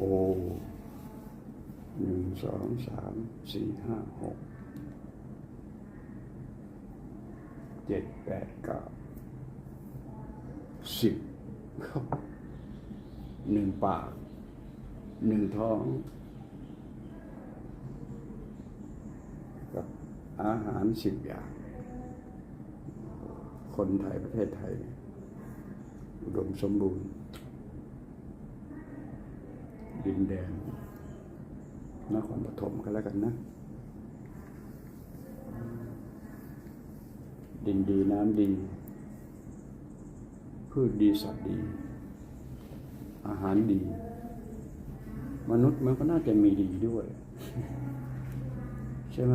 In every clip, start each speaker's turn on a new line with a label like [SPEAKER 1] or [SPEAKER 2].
[SPEAKER 1] โอหนึ่งสองสามสี่ห้าหกเจ็ดแปดเก้าสิบหนึ่งปากหนึ่งท้องกับอาหารสิบอย่าง คนไทยประเทศไทย อุดมสมบูรณ์ ดินแดนนครปฐมก็แล้วกันนะ ดินดีน้ำดี พืชดีสัตว์ดี อาหารดี มนุษย์มันก็น่าจะมีดีด้วย ใช่ไหม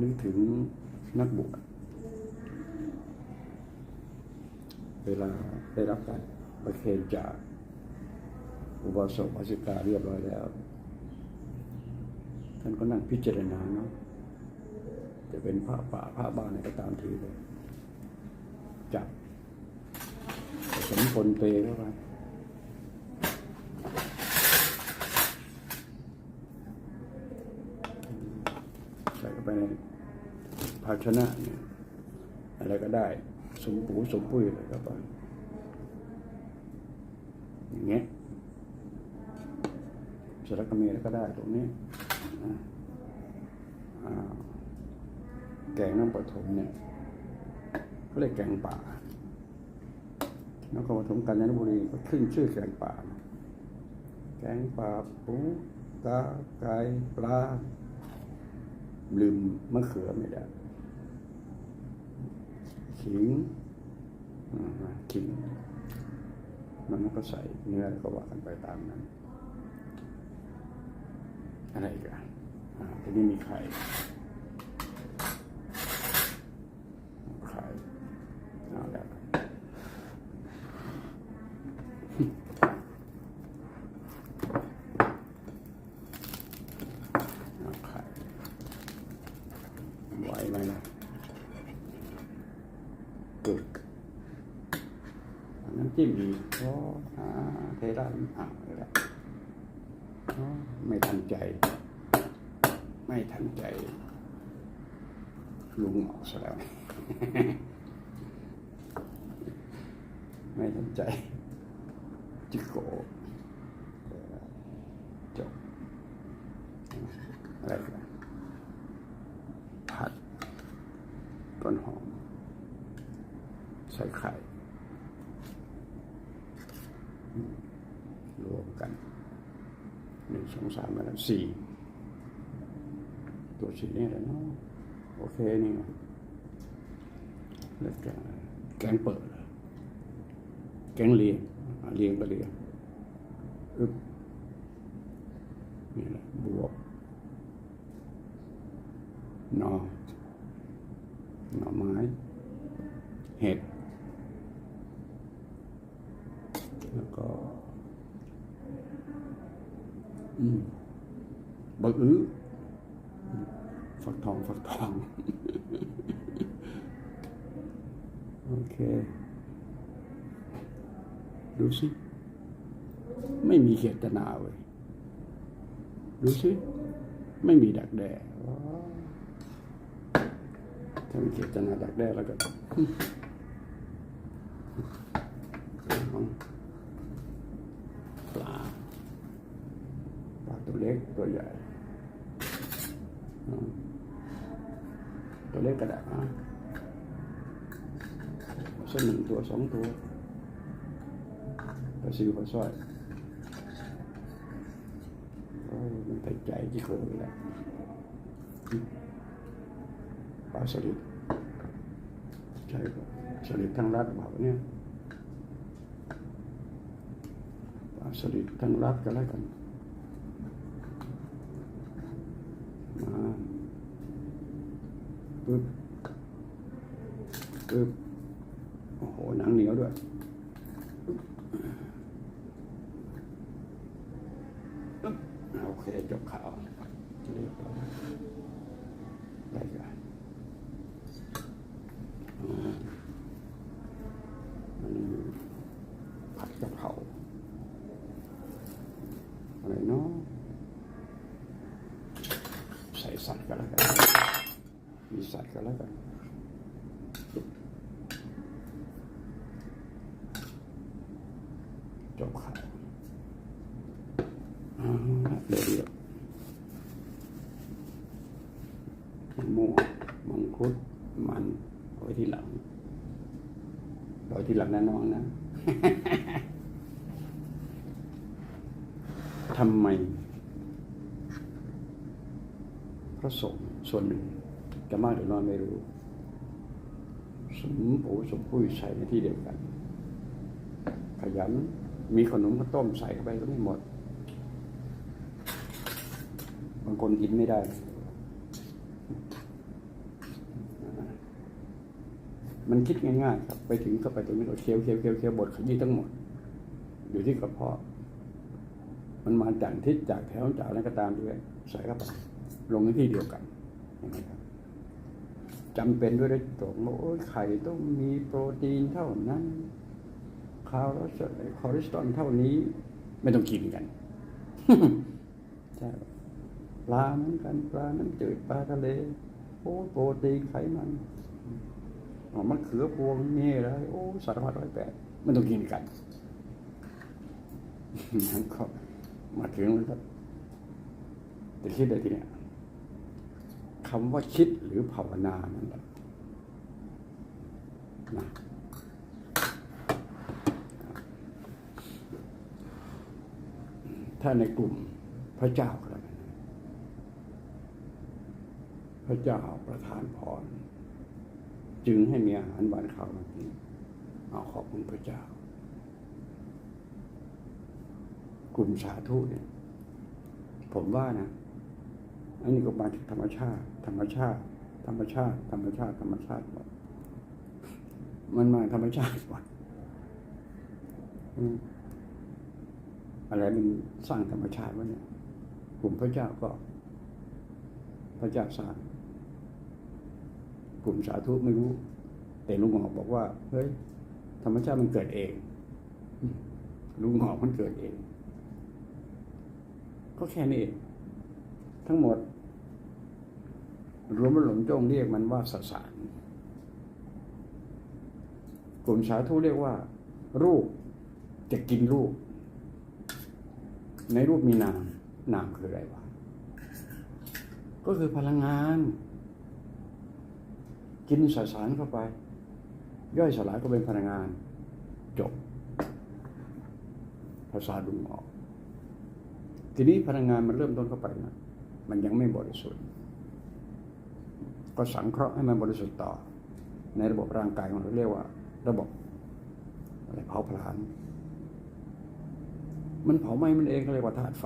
[SPEAKER 1] นึกถึงนักบวช เวลาได้รับการประเคนจากอุบาสกวาสิกาเรียบร้อยแล้ว ท่านก็นั่งพิจารณาเนาะจะเป็นพระป่าพระบ้านอะไรก็ตามทีเลยจับผสมปนเปเข้าไปใส่เข้าไปในภาชนะเนี่ยอะไรก็ได้ มปูสมปุ้ยอะไรก็ไปอย่างเงี้ยเสร็จแล้วก็มีอะไรก็ได้ตรงนี้แกงน้ำปฐมเนี่ยเขาเรียกแกงป่านครปฐมกาญจนบุรีก็ขึ้นชื่อแกงป่า แกงป่าปูตาไก่ปลาลืมมะเขือไม่ได้ ขิงอ่าขิงมันก็ใส่เนื้อก็ว่ากันไปตามนั้น อะไรอีกันอ่าทีนี้มีไข่ ไข่เอาแล้วกันเอาไข่ไหวไหมล่ะ กึกน้ำจิ้มอีกโอ้อ่าเทได้อ่าแล้วอ๋อไม่ทันใจ ไม่ ทันใจลุงออกซะแล้วไม่ทันใจจิโกจบอะไรกันผัดต้นหอม ใส่ไข่รวมกันหนึ่งสองสามแล้วสี่ ตัวสี่นี่แหละเนาะโอเคนี่ไงแล้วแกงแกงเปิด แกงเลียงเลียงก็เลียงอึบนี่แหละบวกหนอหน่อไม้ เห็ด แล้วก็ อืมบักอื้อ ฟักทองฟักทอง โอเค ดูสิ ไม่มีเจตนาเว้ยดูสิ ไม่มีดักแด้ว้าวถ้ามีเจตนาดักแด้แล้วก็ ของปลาปลาตัวเล็กตัวใหญ่อืมตัวเล็กก็ได้นะสัก หนึ่งตัวสองตัวปลาซิวปลาสร้อยโอ้ยมันติดใจที่โคเลยแหละปลาสลิดใช่ครับสลิดทั้งรัดบอกเนี่ย ปลาสลิดทั้งรัดกันแล้วกัน มาปึ๊บปึ๊บโอ้โห หนังเหนียวด้วยปึ๊บปึ๊บโอเค จบข่าวเรียบร้อยได้กันอ่า กันแล้วกันจบข่าวอ่าเดี๋ยวเดี๋ยว มะม่วงมังคุดมันไว้ที่หลังไว้ที่หลังนะน้องนะทำไม พระสงฆ์ส่วนหนึ่งจะมากหรือน้อยไม่รู้ สมปูสมปุ้ยใส่ในที่เดียวกัน ขยันมีขนมข้าวต้มใส่เข้าไปก็ไม่หมด บางคนกินไม่ได้ มันคิดง่ายๆครับไปถึงก็ไปตรงนี้ก็เคี้ยวเคี้ยวเคี้ยวเคี้ยวบดขยี้ทั้งหมด อยู่ที่กระเพาะ มันมาจากทิศจากแถวจากอะไรก็ตามด้วยใส่เข้าไปลงในที่เดียวกันนไหมครับจำเป็นด้วยได้ตรงว่าโอ้ยไข่ต้องมีโปรตีนเท่านั้นคาร์โบไฮคอเลสเตอรอลเท่านี้ ไม่ต้องกินกันใช่ปลาเหมือนกันปลาน้ำจืดปลาทะเลโอ้โปรตีนไขมัน มะเขือพวงนี่อะไรโอ้สารพัดร้อยแปดไม่ต้องกินกันนั่นก็มาถึงแล้วก็จะคิดอะไรทีเนี้ยคำว่าคิดหรือภาวนานั่นแหละนะถ้าในกลุ่มพระเจ้าก็แล้วกันนะพระเจ้าประทานพร จึงให้มีอาหารหวานข้าวมากินเอาขอบคุณพระเจ้า กลุ่มสาธุเนี่ย ผมว่านะอันนี้ก็มาจากธรรมชาติ ธรรมชาติ ธรรมชาติ ธรรมชาติ ธรรมชาติหมดมันมาธรรมชาติหมดอืมอะไรมันสร้างธรรมชาติวะเนี่ยกลุ่มพระเจ้าก็ พระเจ้าสร้าง กลุ่มสาธุไม่รู้ แต่ลุงหงอกบอกว่า เฮ้ย ธรรมชาติมันเกิดเอง ลุงหงอกมันเกิดเอง ก็แค่นี้เองทั้งหมดรวมแล้วหลงจ้องเรียกมันว่าสสาร กลุ่มสาธุเรียกว่า รูปจะกินรูป ในรูปมีนาม นามคืออะไรวะ ก็คือพลังงาน กินสสารเข้าไป ย่อยสลายก็เป็นพลังงาน จบภาษาดุงออก ทีนี้พลังงานมันเริ่มต้นเข้าไปนะมันยังไม่บริสุทธิ์ ก็สังเคราะห์ให้มันบริสุทธิ์ต่อ ในระบบร่างกายของเราเรียกว่า ระบบอะไรเผาผลาญมันเผาไหม้มันเองก็เรียกว่าธาตุไฟ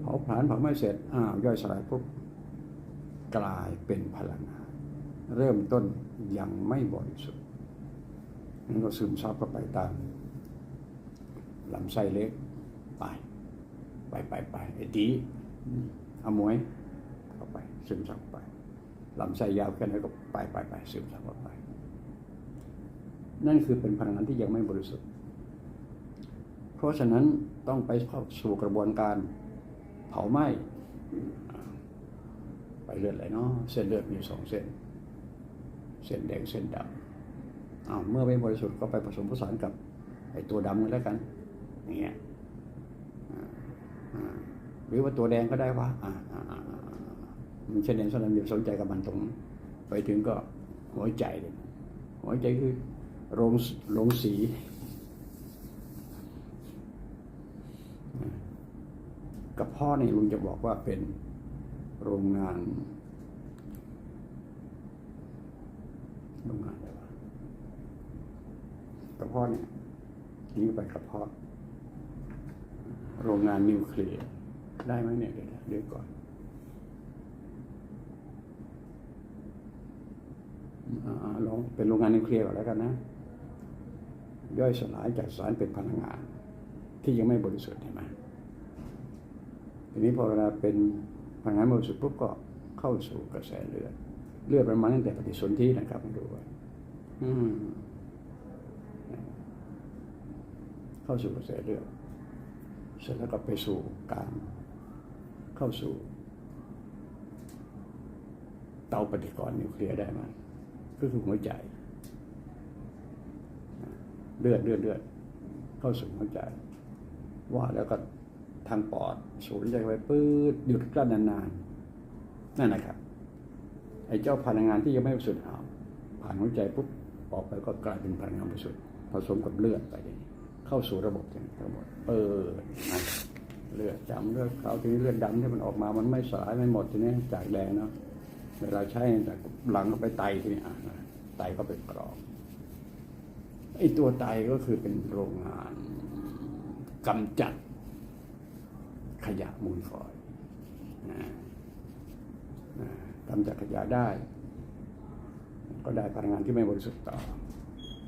[SPEAKER 1] เผาผลาญเผาไหม้เสร็จอ้าวย่อยสลายปุ๊บกลายเป็นพลังงาน เริ่มต้นยังไม่บริสุทธิ์นั่นก็ซึมซับเข้าไปตามลำไส้เล็กไปไปไปไปไอ้ตีเอามวยเข้าไปซึมซับไปลำไส้ยาวแค่ไหนก็ไปไปไปซึมซับเข้าไป นั่นคือเป็นพลังงานที่ยังไม่บริสุทธิ์ เพราะฉะนั้นต้องไปเข้าสู่กระบวนการเผาไหม้ไปเลือดไหลเนาะเส้นเลือดมีสองเส้น เส้นแดงเส้นดำอ้าวเมื่อไม่บริสุทธิ์ก็ไปผสมผสานกับไอ้ตัวดำกันแล้วกันอย่างเงี้ยอ่าหรือว่าตัวแดงก็ได้วะอ่ามันเช่นเดนสลัมเดียวสนใจกับมันตรงนั้นไปถึงก็หัวใจเลยหัวใจคือโรงโรงสีกับพ่อเนี่ยลุงจะบอกว่าเป็นโรงงาน โรงานอะไรวะกระเพาะเนี่ยทิ้งไปกระเพาะโรงงานนิวเคลียร์ได้ไหมเนี่ยเดี๋ยวเดี๋ยวก่อนอลองเป็นโรงงานนิวเคลียร์ก่อนแล้วกันนะ ย่อยสลายจากสารเป็นพลังงาน ที่ยังไม่บริสุทธิ์เห็นไหมทีนี้พอเวลาเป็นพลังงานบริสุทธิ์ปุ๊บก็เข้าสู่กระแสเลือด เลือดประมาณตั้งแต่ปฏิสนธินะครับมาดูไว้อืมเข้าสู่กระแสเลือดเสร็จแล้วก็ไปสู่การเข้าสู่ เตาปฏิกรณ์นิวเคลียร์ได้ไหมก็คือหัวใจเลือดเลือดเลือดเข้าสู่หัวใจ ว่าแล้วก็ทางปอดสูดหายใจไปปื๊ดหยุดกลั้นนานๆนั่นนะครับ ไอ้เจ้าพลังงานที่ยังไม่บริสุทธิ์เอาผ่านหัวใจปุ๊บออกไปก็กลายเป็นพลังงานบริสุทธิ์ผสมกับเลือดไปทีนี้เข้าสู่ระบบอย่างระบบเปิดนะเลือดจำเลือดขาวทีนี้เลือดดำที่มันออกมามันไม่สลายไม่หมดทีนี้จากแดงเนาะเวลาใช้จากหลังก็ไปไตทีนี้อะนไตก็ไปกรองไอ้ตัวไตก็คือเป็นโรงงานกำจัดขยะมูลฝอยนะ นะกำจัดขยะได้ ก็ได้พลังงานที่ไม่บริสุทธิ์ต่อ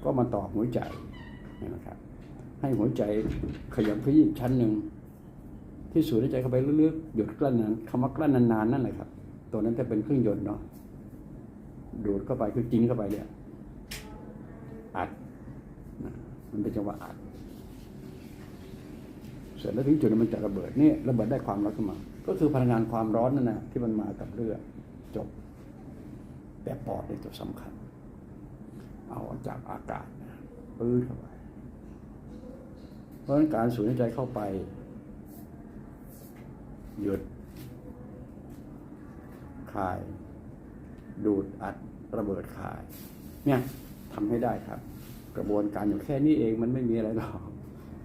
[SPEAKER 1] ก็มาต่อหัวใจนะครับ ให้หัวใจขยับขยี้ชั้นหนึ่งที่สูดหายใจเข้าไปลึกๆหยุดกลั้นนั้นคำว่ากลั้นนานๆนั่นแหละครับ ตัวนั้นจะเป็นเครื่องยนต์เนาะดูดเข้าไปคือกินเข้าไปเนี่ยอัดมันเป็นจังหวะอัดเสร็จแล้วถึงจุดนั้นมันจะระเบิดนี่ระเบิดได้ความร้อนขึ้นมา ก็คือพลังงานความร้อนนั่นนะที่มันมากับเลือด แต่ปอดเป็นตัวสำคัญ เอาจากอากาศนะปื้ดเข้าไป เพราะฉะนั้นการสูดหายใจเข้าไป หยุดคาย ดูดอัดระเบิดคาย เนี่ยทำให้ได้ครับ กระบวนการอยู่แค่นี้เองมันไม่มีอะไรหรอก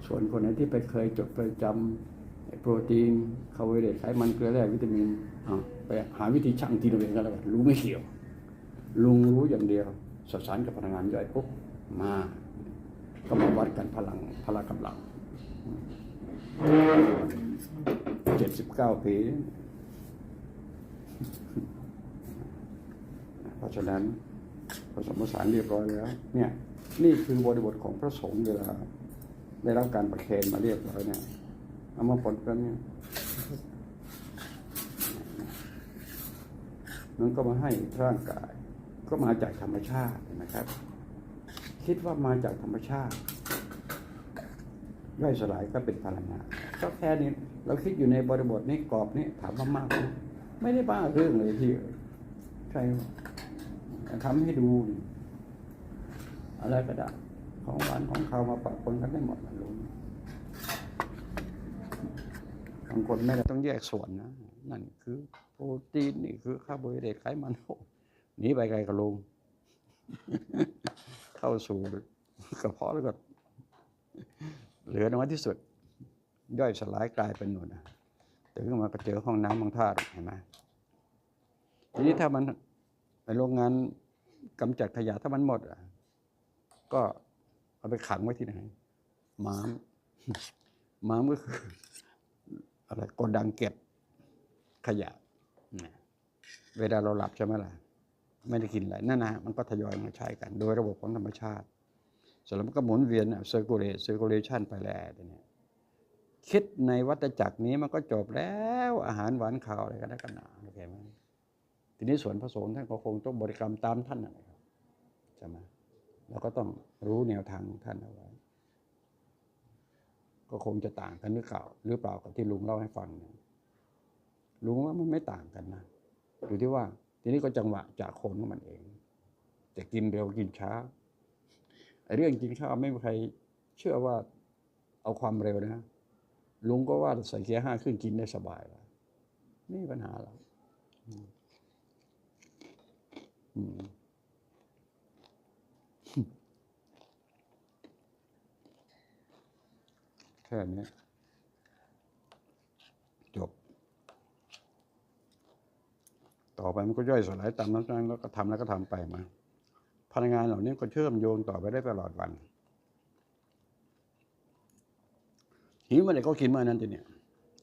[SPEAKER 1] ส่วนคนไหนที่ไปเคยจดประจำโปรตีนคาร์โบไฮเดรตไขมันเกลือแร่วิตามินอะไปหาวิธีชั่งทีละเองก็แล้วกันรู้ไม่เกี่ยว ลุงรู้อย่างเดียวสสารกับพลังงานย่อยปุ๊บมาก็มาวัดกันพลังพละกำลังเจ็ดสิบเก้าปีเพราะฉะนั้นผสมผสานเรียบร้อยแล้ว เนี่ยนี่คือบริบทของพระสงฆ์เวลา ได้รับการประเคนมาเรียบร้อยเนี่ยเอามาผลกันเนี่ยมันก็มาให้ร่างกาย ก็มาจากธรรมชาตินะครับ คิดว่ามาจากธรรมชาติย่อยสลายก็เป็นพลังงานก็แค่นี้เราคิดอยู่ในบริบทนี้กรอบนี้ถามว่ามากไหมไม่ได้บ้าเรื่องเลยที่ใช่ทำให้ดูอะไรก็ได้ของหวานของข้าวมาปะปนกันได้หมดนลุงบางคนไม่ได้ต้องแยกส่วนนะ นั่นคือโปรตีนนี่คือคาร์โบไฮเดรตไขมันโอ หนีไปไกลกับลุงเข้าสู่กระเพาะแล้วก็เหลือน้อยที่สุด ย่อยสลายกลายเป็นหนุนนะตื่นขึ้นมาก็เจอห้องน้ำบางท่าเห็นไหมทีนี้ถ้ามันในโรงงานกำจัดขยะถ้ามันหมดอะก็เอาไปขังไว้ที่ไหนม้ามม้ามก็คืออะไรกดดังเก็บขยะ เวลาเราหลับใช่ไหมล่ะ ไม่ได้กินอะไรนั่นนะมันก็ทยอยมาใช้กัน โดยระบบของธรรมชาติเสร็จแล้วมันก็หมุนเวียนเซอร์คูลเลตเซอร์คูลเลชันไปแล้วเนี่ยคิดในวัฏจักรนี้มันก็จบแล้วอาหารหวานข้าวอะไรกันนักกันหนาโอเคไหมทีนี้ส่วนผสมท่านก็คงต้องบริกรรมตามท่านนะครับใช่ไหมเราก็ต้องรู้แนวทางของท่านเอาไว้ ก็คงจะต่างกันหรือเปล่าหรือเปล่ากับที่ลุงเล่าให้ฟังเนี่ยลุงว่ามันไม่ต่างกันนะอยู่ที่ว่า ทีนี้ก็จังหวะจากคนของมันเอง จะกินเร็วกินช้าไอ้เรื่องกินข้าวไม่มีใครเชื่อว่าเอาความเร็วนะลุงก็ว่าใส่เกียร์ห้าขึ้นกินได้สบายแล้วไม่มีปัญหาหรอกแค่นี้จบ ต่อไปมันก็ย่อยสลายตามนั้นแล้วก็ทำแล้วก็ทำไปมา พลังงานเหล่านี้ก็เชื่อมโยงต่อไปได้ตลอดวันหิวเมื่อไหร่ก็กินเมื่อนั้นทีเนี่ย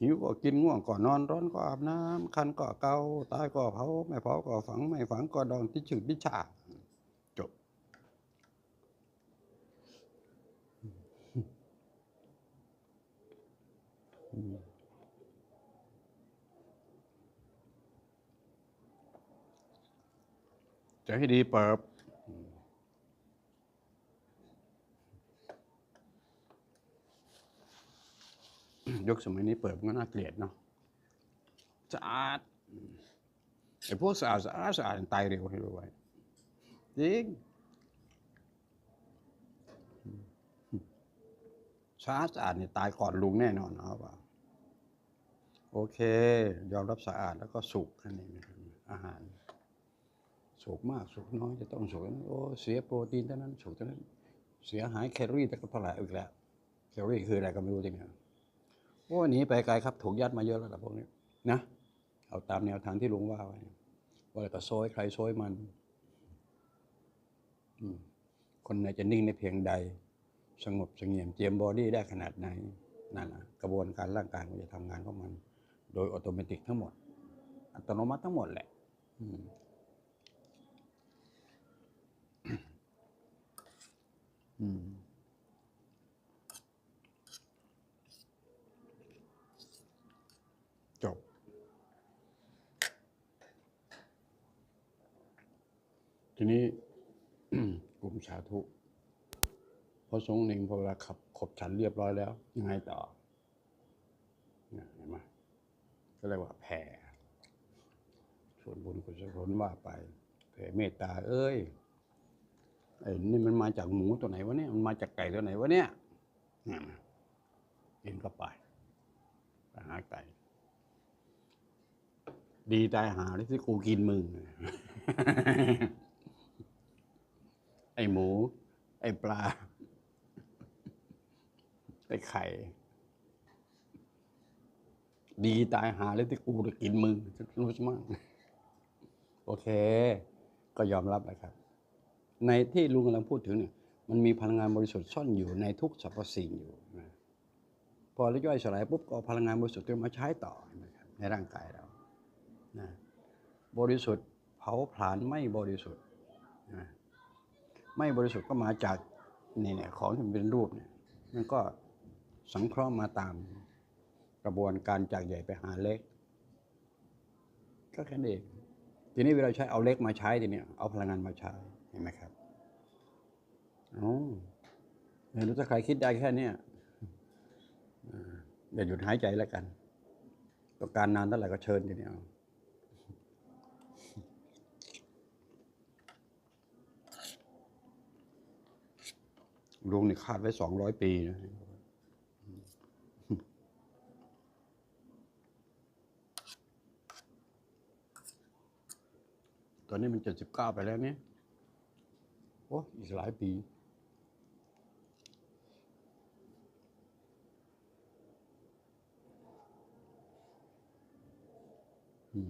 [SPEAKER 1] หิวก็กินง่วงก็นอนร้อนก็อาบน้ำคันก็เกาตายก็เผาไม่เผาก็ฝังไม่ฝังก็ดองที่ฉึกที่ฉาจบ จะให้ดีเปิบยกสมัยนี้เปิดมันก็น่าเกลียดเนาะสะอาดไอ้อ้พวกสะอาดสะอาดสะอาดตายเร็วให้รู้ไว้จริงสะอาดสะอาดเนี่ยตายก่อนลุงแน่นอนเอาเปล่าโอเค ยอมรับสะอาดแล้วก็สุกนั่นเองนะครับอาหาร สุกมากสุกน้อยจะต้องสุกโอ้เสียโปรตีนเท่านั้นสุกเท่านั้น เสียหายแคลอรี่แต่ก็เท่าไหร่อีกแล้วแคลอรี่คืออะไรก็ไม่รู้จริงๆโอ้หนีไปไกลครับถูกยัดมาเยอะแล้วล่ะพวกนี้นะเอาตามแนวทางที่ลุงว่าไว้ว่าอะไรก็โซยใครโซยมันคนไหนจะนิ่งในเพียงใด สงบสงี่ยมเจียมบอดี้ได้ขนาดไหนนั่นนะกระบวนการร่างกายมันจะทำงานของมัน โดยอัตโนมัติทั้งหมด อัตโนมัติทั้งหมดแหละ อืม อืม จบ ทีนี้กลุ่มสาธุพอทรงหนึ่งพอเวลาขับขบฉันเรียบร้อยแล้ว ยังไงต่อเนี่ยเห็นไหมก็เรียกว่าแผ่ส่วนบุญกุศลว่าไปแผ่เมตตา เอ้ย ไอ้นี่มันมาจากหมูตัวไหนวะเนี่ย มันมาจากไก่ตัวไหนวะเนี่ยเนี่ยนกินเข้าไปไปหาไก่ ดีตายหาที่กูกินมึง ไอ้หมู ไอ้ปลา ไอ้ไข่ ดีตายหาเลยที่กูจะกินมึงรู้ใช่ไหมงโอเค ก็ยอมรับนะครับ ในที่ลุงกำลังพูดถึงเนี่ยมันมีพลังงานบริสุทธิ์ซ่อนอยู่ในทุกสรรพสิ่งอยู่นะพอแล้วย่อยสลายปุ๊บก็พลังงานบริสุทธิ์มาใช้ต่อนะครับในร่างกายเรานะบริสุทธิ์เผาผลาญไม่บริสุทธิ์นะไม่บริสุทธิ์ก็มาจากนี่เนี่ยของที่เป็นรูปเนี่ยมันก็สังเคราะห์มาตามกระบวนการจากใหญ่ไปหาเล็ก ก็แค่นั้นเองทีนี้เวลาใช้เอาเล็กมาใช้ทีนี้เอาพลังงานมาใช้เห็นไหมครับ อ๋อไม่รู้ถ้าใครคิดได้แค่เนี้ยอย่าหยุดหายใจแล้วกันต้องการนานเท่าไหร่ก็เชิญทีเนี้ยเอาลุงนี่คาดไว้สองร้อยปีนะตอนนี้มันเจ็ดสิบเก้าไปแล้วเนี่ย โอ้อีกหลายปี อื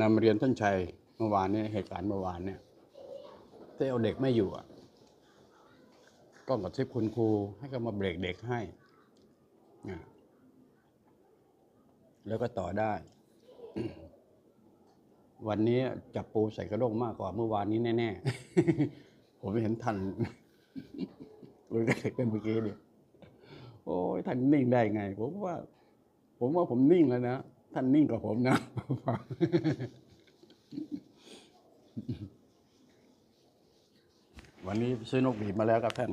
[SPEAKER 1] นำเรียนท่านชัยเมื่อวานเนี่ยเหตุการณ์เมื่อวานเนี่ยที่เอาเด็กไม่อยู่อะก็กระซิบคุณครูให้เขามาเบรกเด็กให้นะแล้วก็ต่อได้ วันนี้จับปูใส่กระด้งมากกว่าเมื่อวานนี้แน่ ๆ ผมไม่เห็นทันเลยก็เป็นเมื่อกี้เนี่ยโอ้ยท่านนิ่งได้ไง ผมว่า ผมว่าผมนิ่งแล้วนะ ท่านนิ่งกว่าผมนะวันนี้ซื้อนกหวีดมาแล้วครับท่าน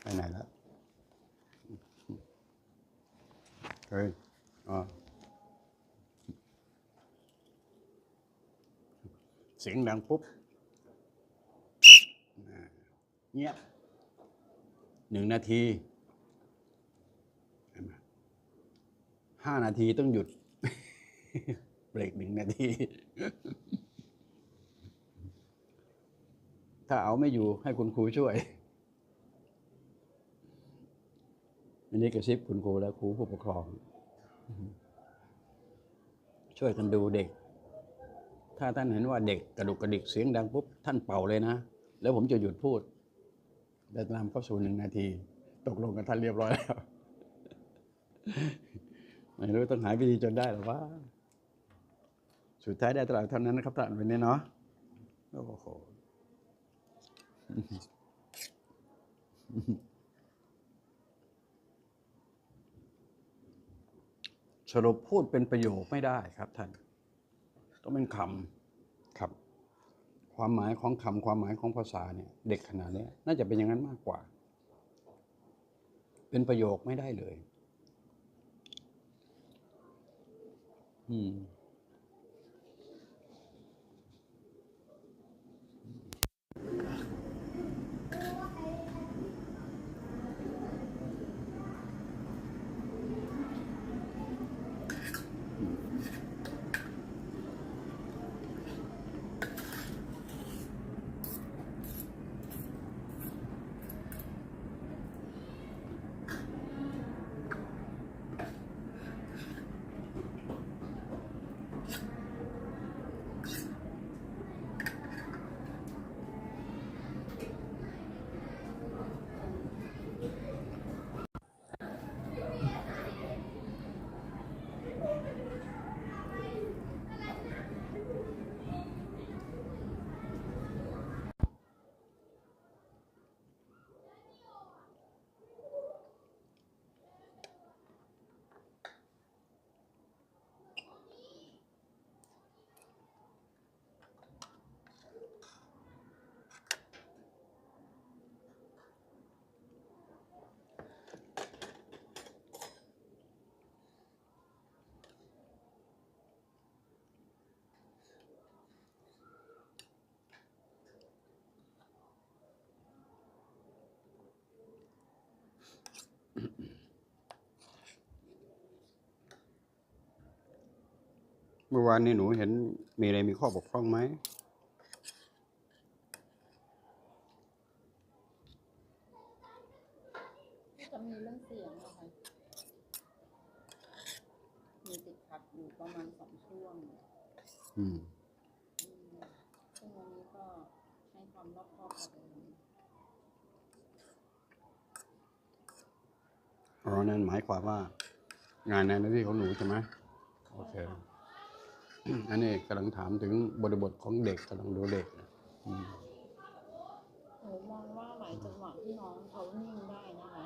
[SPEAKER 1] ไปไหนแล้วเฮ้ยอ๋อเสียงดังปุ๊บเงียบหนึ่งนาทีเห็นไหม ห้านาทีต้องหยุด เบรกหนึ่งนาที ถ้าเอาไม่อยู่ให้คุณครูช่วยมันนี้กระซิบคุณครูและครูผู้ปกครอง ช่วยกันดูเด็ก ถ้าท่านเห็นว่าเด็กกระดุกกระดิกเสียงดังปุ๊บท่านเป่าเลยนะ แล้วผมจะหยุดพูดและนำเข้าสู่หนึ่งนาที ตกลงกันท่านเรียบร้อยแล้ว ไม่รู้ต้องหาวิธีจนได้หรือว่า สุดท้ายได้ตลาดเท่านั้นนะครับท่านวันนี้เนาะโอ้โหสรุปพูดเป็นประโยคไม่ได้ครับท่าน ต้องเป็นคำครับ ความหมายของคำความหมายของภาษาเนี่ย เด็กขนาดนี้น่าจะเป็นอย่างนั้นมากกว่า เป็นประโยคไม่ได้เลย อื เมื่อวานนี้หนูเห็นมีอะไรมีข้อบกพร่องไหม
[SPEAKER 2] ก็จะมีเรื่องเสียงนะคะมีติดขัดอยู่ประมาณสองช่วง
[SPEAKER 1] อืม
[SPEAKER 2] อืมซึ่งวันนี้ก็ให้ความรอบคอบกับเดิม
[SPEAKER 1] อ๋อนั่นหมายความว่า งานในหน้าที่ของหนูใช่ไหมโอเค อันนี้กำลังถามถึงบริบทของเด็กกำลังดูเด็กนะอืม
[SPEAKER 2] หนูมองว่าหลายจังหวะที่น้องเขานิ่งได้นะคะ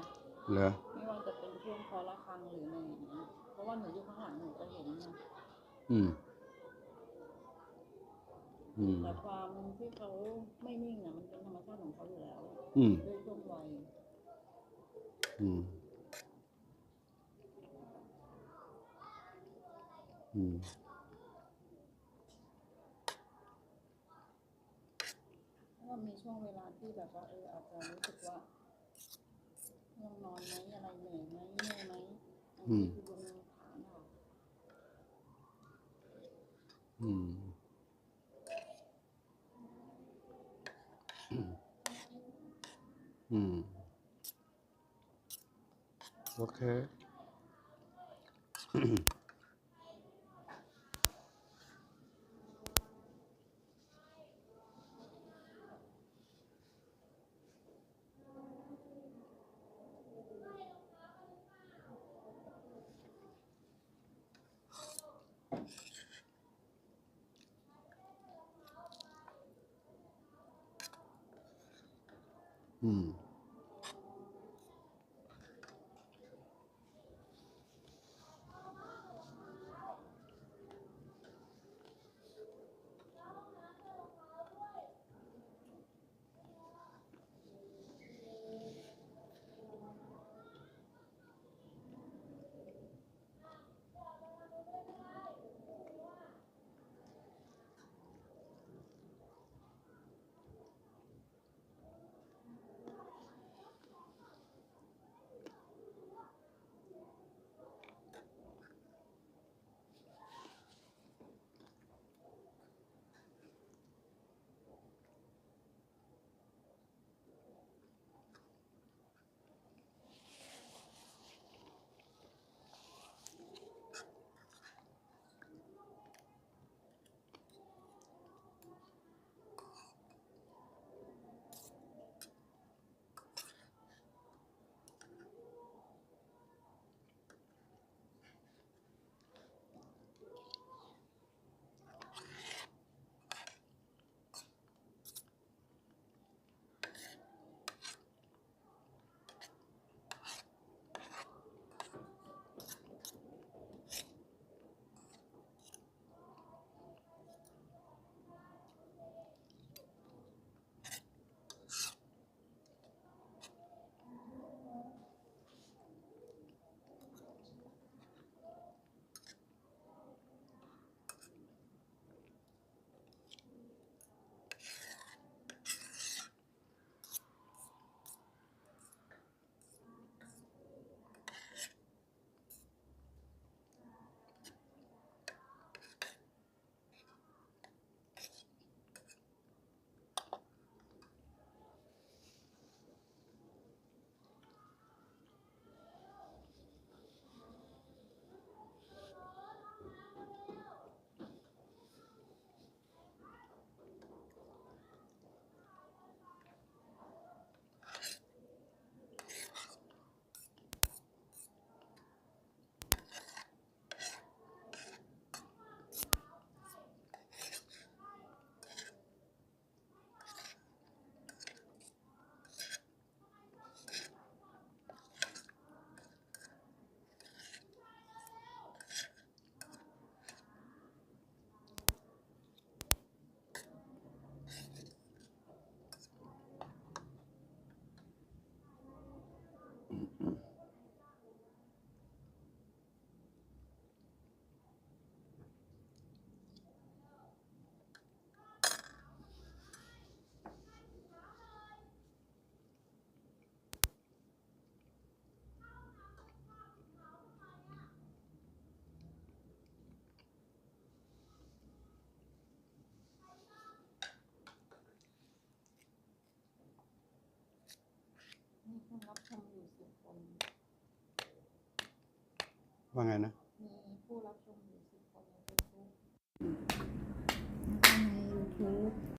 [SPEAKER 1] เหรอ
[SPEAKER 2] ไม่ว่าจะเป็นช่วงคอละครังหรืออะไรอย่างเงี้ยเพราะว่าหนูอยู่ข้างหลังหนูก็เห็นนะ
[SPEAKER 1] อืม อืม
[SPEAKER 2] แต่ความที่เขาไม่นิ่งอะมันเป็นธรรมชาติของเขาอยู่แล้ว
[SPEAKER 1] อืม
[SPEAKER 2] ด้วยช่วงวัย
[SPEAKER 1] อืม อืม
[SPEAKER 2] ถ้ามี ช่วงเวลาที่แบบว่าเอออาจจะรู้สึกว่าง่วงนอนไหมอะไรเหนื่อยไหมเมื่อยไหมอันนี้คือบนฐานค่ะ
[SPEAKER 1] อืมอืมโอเค ว่าไงนะ
[SPEAKER 2] มีผู้รับชมอยู่สิบคนในยูทูบแล้วก็ในยู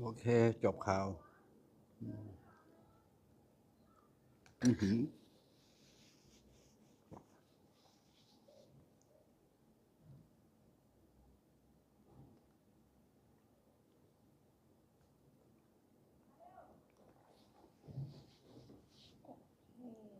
[SPEAKER 1] โอเค จบข่าว อือหือ